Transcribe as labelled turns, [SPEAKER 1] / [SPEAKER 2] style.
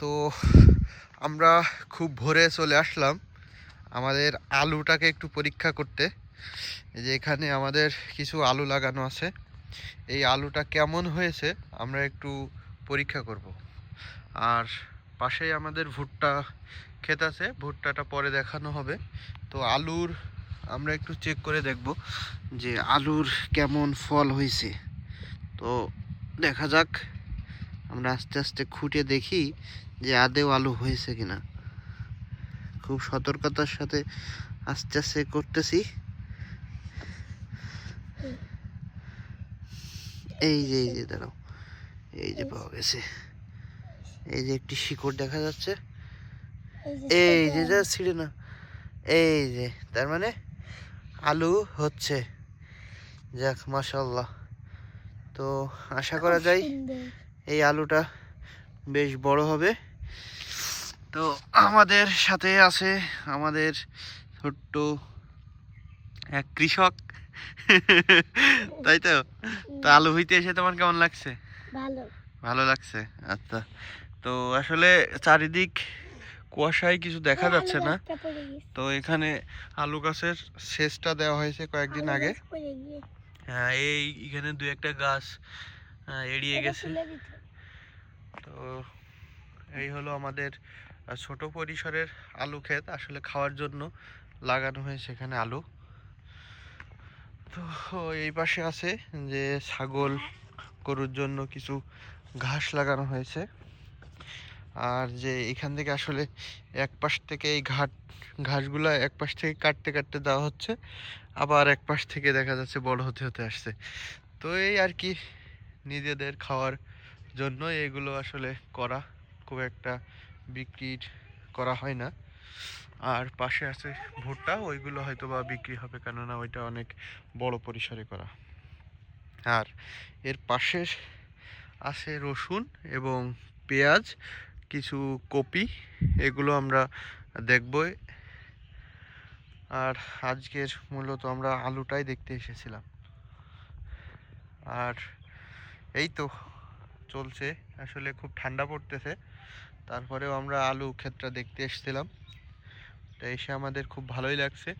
[SPEAKER 1] তো আমরা খুব ভোরে চলে আসলাম। আমাদের আলুটাকে একটু পরীক্ষা করতে। যে এখানে আমাদের কিছু আলু লাগানো আছে। এই আলুটা কেমন হয়েছে আমরা একটু পরীক্ষা করব। আর পাশেই আমাদের ভুট্টা ক্ষেত আছে, ভুট্টাটা পরে দেখানো হবে। তো আলুর আমরা একটু চেক করে দেখব যে আলুর কেমন ফল হয়েছে। তো দেখা যাক আমরা আস্তে আস্তে খুঁটে দেখি যে আদেও আলু হয়েছে কিনা। খুব সতর্কতার সাথে আস্তে আস্তে করতেছি। এই যে এই যে দাঁড়াও। এই যে পাওয়া গেছে। এই যে একটি শিকড় দেখা যাচ্ছে। এই যে যা ছিঁড়ে না। এই যে তার মানে আলু হচ্ছে। যাক মাশাল্লাহ তো আশা করা যায় এই আলুটা বেশ বড় হবে। তো আমাদের সাথে আছে আমাদের ছোট্ট এক কৃষক। তাই তো? তো আলু হইতে এসে তোমার কেমন লাগছে?
[SPEAKER 2] ভালো।
[SPEAKER 1] ভালো লাগছে? আচ্ছা। তো আসলে চারিদিক কুয়াশায় কিছু দেখা যাচ্ছে না। তো এখানে আলু গাছের সেচটা দেওয়া হয়েছে কয়েকদিন আগে। হ্যাঁ এই এখানে দু একটা গাছ এড়িয়ে গেছে। এই হলো আমাদের ছোট পরিসরের আলু ক্ষেত। আসলে খাওয়ার জন্য লাগানো হয়েছে এখানে আলু। তো এই পাশে আছে যে ছাগল, গরুর জন্য কিছু ঘাস লাগানো হয়েছে। আর যে এখান থেকে আসলে এক পাশ থেকে এই ঘাট, ঘাসগুলা এক পাশ থেকে কাটতে কাটতে দেওয়া হচ্ছে। আবার এক পাশ থেকে দেখা যাচ্ছে বড় হতে হতে আসছে। তো এই আর কি, নিজেদের খাওয়ার জন্য এগুলো আসলে করা খুব একটা বিক্রি করা হয় না। আর পাশে আছে ভুট্টা, ওইগুলো হয়তো বা বিক্রি হবে, কেননা ওইটা অনেক বড় পরিসরে করা। আর এর পাশে আছে রসুন এবং পেঁয়াজ, কিছু কপি, এগুলো আমরা দেখব আর আজকের মূলত আমরা আলুটাই দেখতে এসেছিলাম। আর এই তো চলছে। আসলে খুব ঠান্ডা পড়তেছে। তারপরেও আমরা আলু ক্ষেতটা দেখতে এসেছিলাম। তো এসে আমাদের খুব ভালোই লাগছে।